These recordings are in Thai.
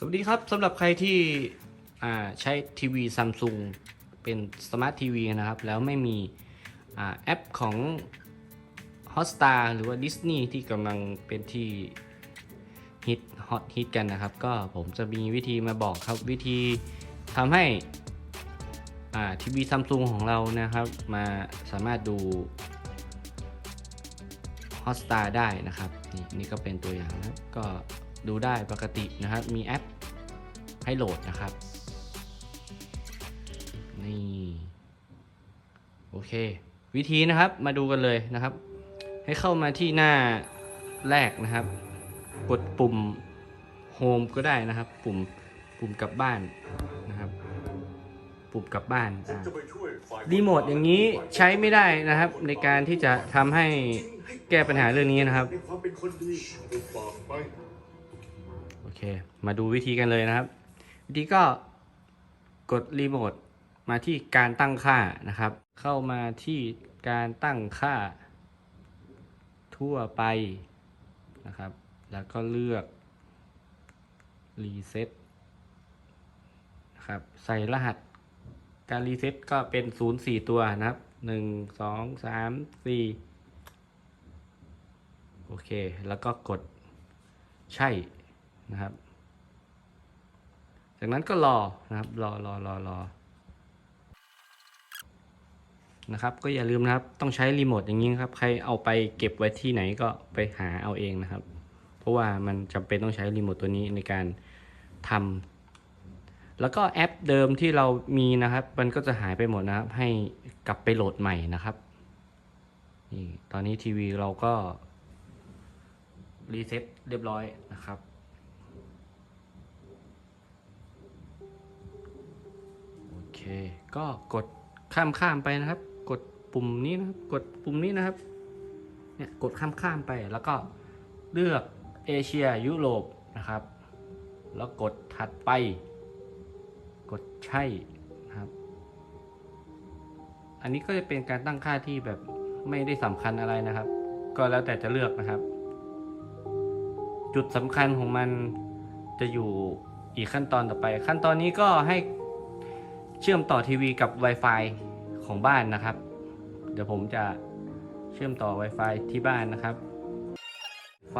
สวัสดีครับสำหรับใครที่ใช้ทีวีซัมซุงเป็นสมาร์ททีวีนะครับ แล้วไม่มีอแอปของ Hotstar หรือว่า Disney ที่กำลังเป็นที่ฮิตฮอตฮิตกันนะครับ ก็ผมจะมีวิธีมาบอกครับวิธีทำให้ทีวีซัมซุงของเรานะครับ มาสามารถดู Hotstar ได้นะครับ นี่นี่ก็เป็นตัวอย่างนะก็ ดูได้ปกตินะครับ มีแอปให้โหลดนะครับ นี่โอเค วิธีนะครับมาดูกันเลยนะครับ ให้เข้ามาที่หน้าแรกนะครับ กดปุ่ม Home ก็ได้นะครับ ปุ่มปุ่มกลับบ้านนะครับปุ่มกลับบ้านรีโมทอย่างนี้ใช้ไม่ได้นะครับ ในการที่จะทำให้แก้ปัญหาเรื่องนี้นะครับ เคนดีถูกฝากไปโอเค มาดูวิธีกันเลยนะครับ วิธีก็กดรีโมทมาที่การตั้งค่านะครับ เข้ามาที่การตั้งค่า ทั่วไปนะครับ แล้วก็เลือกรีเซ็ตนะครับใส่รหัสการรีเซ็ตก็เป็น 0 4 ตัวนะครับ1 2 3 4โอเค แล้วก็กดใช่ นะครับ จากนั้นก็รอนะครับรอรอรอรอนะครับ ก็อย่าลืมนะครับ ต้องใช้รีโมทอย่างนี้ครับ ใครเอาไปเก็บไว้ที่ไหนก็ไปหาเอาเองนะครับ เพราะว่ามันจำเป็นต้องใช้รีโมทตัวนี้ในการทำแล้วก็แอปเดิมที่เรามีนะครับ มันก็จะหายไปหมดนะครับ ให้กลับไปโหลดใหม่นะครับนี่ตอนนี้ทีวีเราก็รีเซ็ตเรียบร้อยนะครับ ก็กดข้ามข้ามไปนะครับ กดปุ่มนี้นะครับ กดปุ่มนี้นะครับ เนี่ยกดข้ามข้ามไปแล้วก็เลือกเอเชียยุโรปนะครับ แล้วกดถัดไป กดใช่นะครับ อันนี้ก็จะเป็นการตั้งค่าที่แบบไม่ได้สำคัญอะไรนะครับ ก็แล้วแต่จะเลือกนะครับ จุดสำคัญของมันจะอยู่อีกขั้นตอนต่อไป ขั้นตอนนี้ก็ให้ เชื่อมต่อทีวีกับ Wi-Fi ของบ้านนะครับ เดี๋ยวผมจะเชื่อมต่อ Wi-Fi ที่บ้านนะครับ ไฟ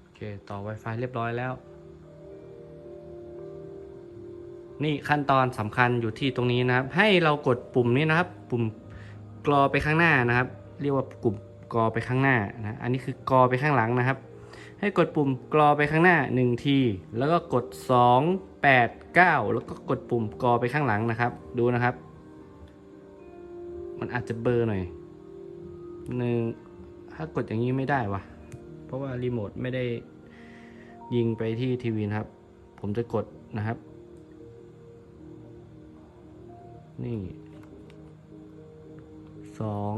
โอเคต่อ Wi-Fi เรียบร้อยแล้ว นี่ขั้นตอนสำคัญอยู่ที่ตรงนี้นะครับ ให้เรากดปุ่มนี้นะครับ ปุ่มกรอไปข้างหน้านะครับ เรียกว่าปุ่มกรอไปข้างหน้านะ อันนี้คือกรอไปข้างหลังนะครับ ให้กดปุ่มกรอไปข้างหน้า 1 ที แล้วก็กด 2 8 9 แล้วก็กดปุ่มกรอไปข้างหลังนะครับ ดูนะครับ มันอาจจะเบอร์หน่อยหนึ่งถ้ากดอย่างนี้ไม่ได้วะเพราะว่ารีโมทไม่ได้ยิงไปที่ทีวีนะครับ ผมจะกดนะครับ นี่สอง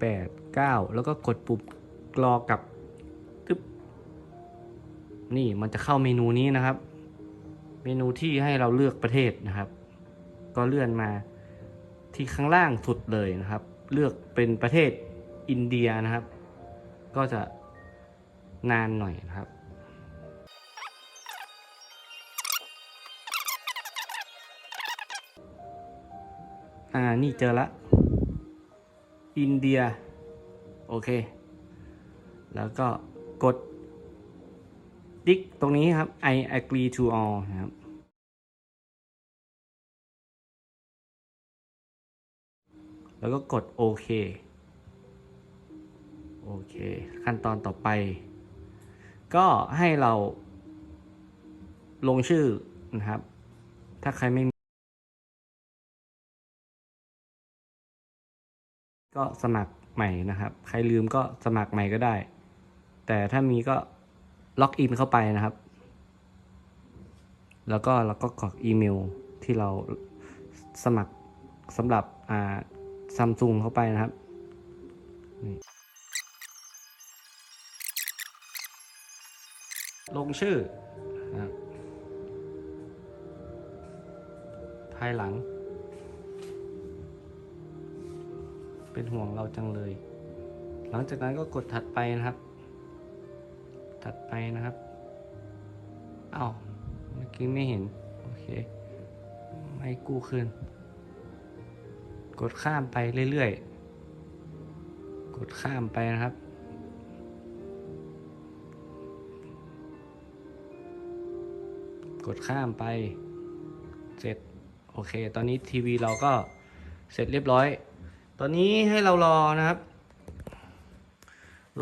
แปดเก้าแล้วก็กดปุ่มกรอกลับ นี่มันจะเข้าเมนูนี้นะครับ เมนูที่ให้เราเลือกประเทศนะครับ ก็เลื่อนมาที่ข้างล่างสุดเลยนะครับ เลือกเป็นประเทศอินเดียนะครับ ก็จะนานหน่อยนะครับอ่า นี่เจอละ อินเดีย โอเค แล้วก็กด ติ๊กตรงนี้ครับ I agree to all นะครับ แล้วก็กดโอเค โอเค ขั้นตอนต่อไป ก็ให้เราลงชื่อนะครับ ถ้าใครไม่มีก็สมัครใหม่นะครับ ใครลืมก็สมัครใหม่ก็ได้ แต่ถ้ามีก็ ล็อกอินเข้าไปนะครับ แล้วก็เราก็กรอกอีเมลที่เราสมัครสำหรับอ่าซัมซุงเข้าไปนะครับลงชื่อภายหลัง เป็นห่วงเราจังเลย หลังจากนั้นก็กดถัดไปนะครับ ถัดไปนะครับ เอา้าเมื่อกี้ไม่เห็น โอเคไม่กู้คืน กดข้ามไปเรื่อยๆ กดข้ามไปนะครับกดข้ามไป เสร็จ โอเค ตอนนี้ทีวีเราก็เสร็จเรียบร้อย ตอนนี้ให้เรารอนะครับ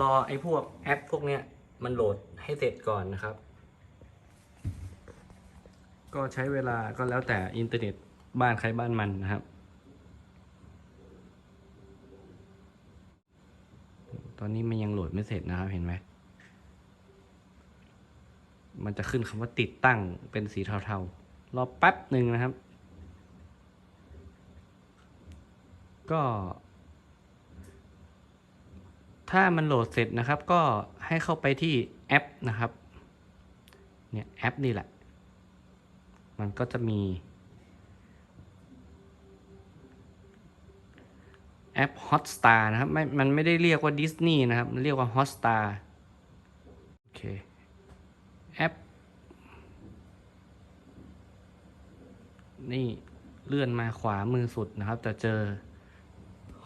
รอไอ้พวกแอปพวกเนี้ย มันโหลดให้เสร็จก่อนนะครับ ก็ใช้เวลาก็แล้วแต่อินเทอร์เน็ตบ้านใครบ้านมันนะครับ ตอนนี้มันยังโหลดไม่เสร็จนะครับเห็นไหม มันจะขึ้นคำว่าติดตั้งเป็นสีเทาๆ รอแป๊บหนึ่งนะครับ ก็ ถ้ามันโหลดเสร็จนะครับ ก็ให้เข้าไปที่แอปนะครับ เนี่ยแอปนี่แหละ มันก็จะมี แอป Hotstar นะครับไม่มันไม่ได้เรียกว่า Disney นะครับ มันเรียกว่า Hotstar โอเค แอป นี่เลื่อนมาขวามือสุดนะครับ จะเจอ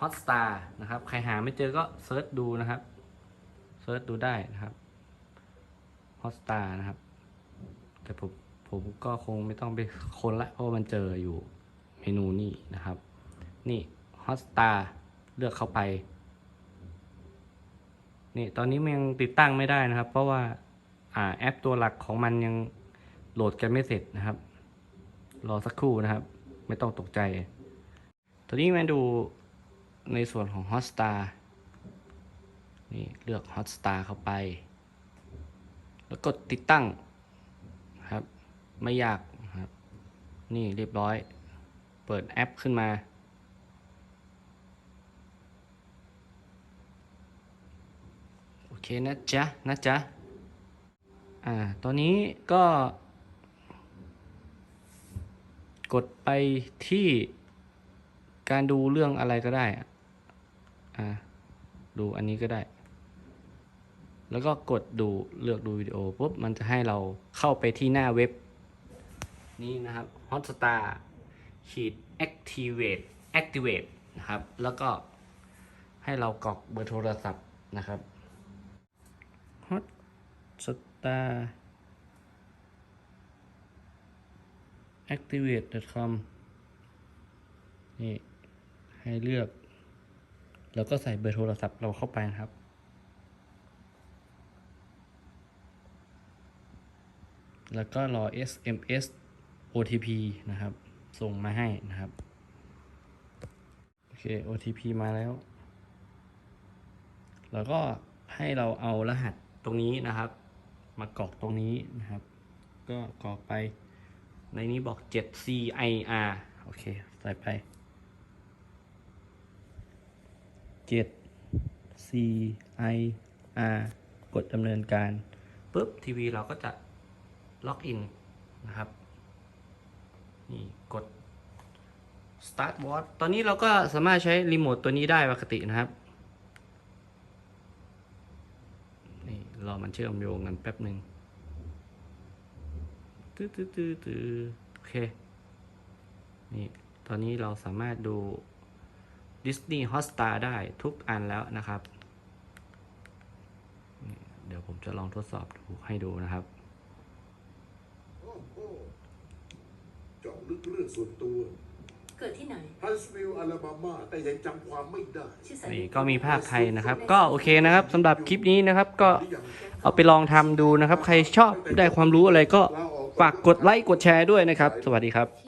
Hotstar นะครับ ใครหาไม่เจอก็เซิร์ชดูนะครับ เซิร์ชดูได้นะครับ Hotstar นะครับ แต่ผมผมก็คงไม่ต้องไปค้นละ เพราะมันเจออยู่เมนูนี่นะครับ นี่ Hotstar เลือกเข้าไป นี่ตอนนี้มันยังติดตั้งไม่ได้นะครับ เพราะว่าอ่าแอปตัวหลักของมันยังโหลดกันไม่เสร็จนะครับ รอสักครู่นะครับ ไม่ต้องตกใจ ตอนนี้มาดู ในส่วนของ Hotstar นี่เลือก Hotstar เข้าไป แล้วกดติดตั้งครับ ไม่ยากครับ นี่เรียบร้อย เปิดแอปขึ้นมา โอเคนะจ๊ะ นะจ๊ะ อ่า ตอนนี้ก็ กดไปที่การดูเรื่องอะไรก็ได้ อะอ่าดูอันนี้ก็ได้ แล้วก็กดดูเลือกดูวิดีโอปุ๊บมันจะให้เราเข้าไปที่หน้าเว็บ นี่นะครับ Hotstar ขีด activate activate นะครับ แล้วก็ให้เรากรอกเบอร์โทรศัพท์นะครับ Hotstar activate.com นี่ให้เลือก แล้วก็ใส่เบอร์โทรศัพท์เราเข้าไปนะครับ แล้วก็รอ SMS OTP นะครับ ส่งมาให้นะครับ โอเค OTP มาแล้ว แล้วก็ให้เราเอารหัสตรงนี้นะครับ มากรอกตรงนี้นะครับ ก็กรอกไป ในนี้บอก 7CIR โอเค ใส่ไป 7CIR กดดำเนินการปุ๊บทีวีเราก็จะล็อกอินนะครับ นี่กด start watch ตอนนี้เราก็สามารถใช้รีโมทตัวนี้ได้ปกตินะครับ นี่รอมันเชื่อมโยงกันแป๊บหนึ่งตื้อตื้อตื้อตื้อโอเค นี่ ตอนนี้เราสามารถดู Disney Hotstar ได้ทุกอันแล้วนะครับนี่เดี๋ยวผมจะลองทดสอบดูให้ดูนะครับโอ้โหเจาะลึกเรื่องส่วนตัวเกิดที่ไหนฮันสวิลล์อลาบามาแต่ยังจำความไม่ได้ชื่อสายนี่ก็มีภาคไทยนะครับ ก็โอเคนะครับสำหรับคลิปนี้นะครับ ก็หรือยังเอาไปลองทำดูนะครับ ใครชอบได้ความรู้อะไรก็ฝากกดไลค์กดแชร์ด้วยนะครับ สวัสดีครับ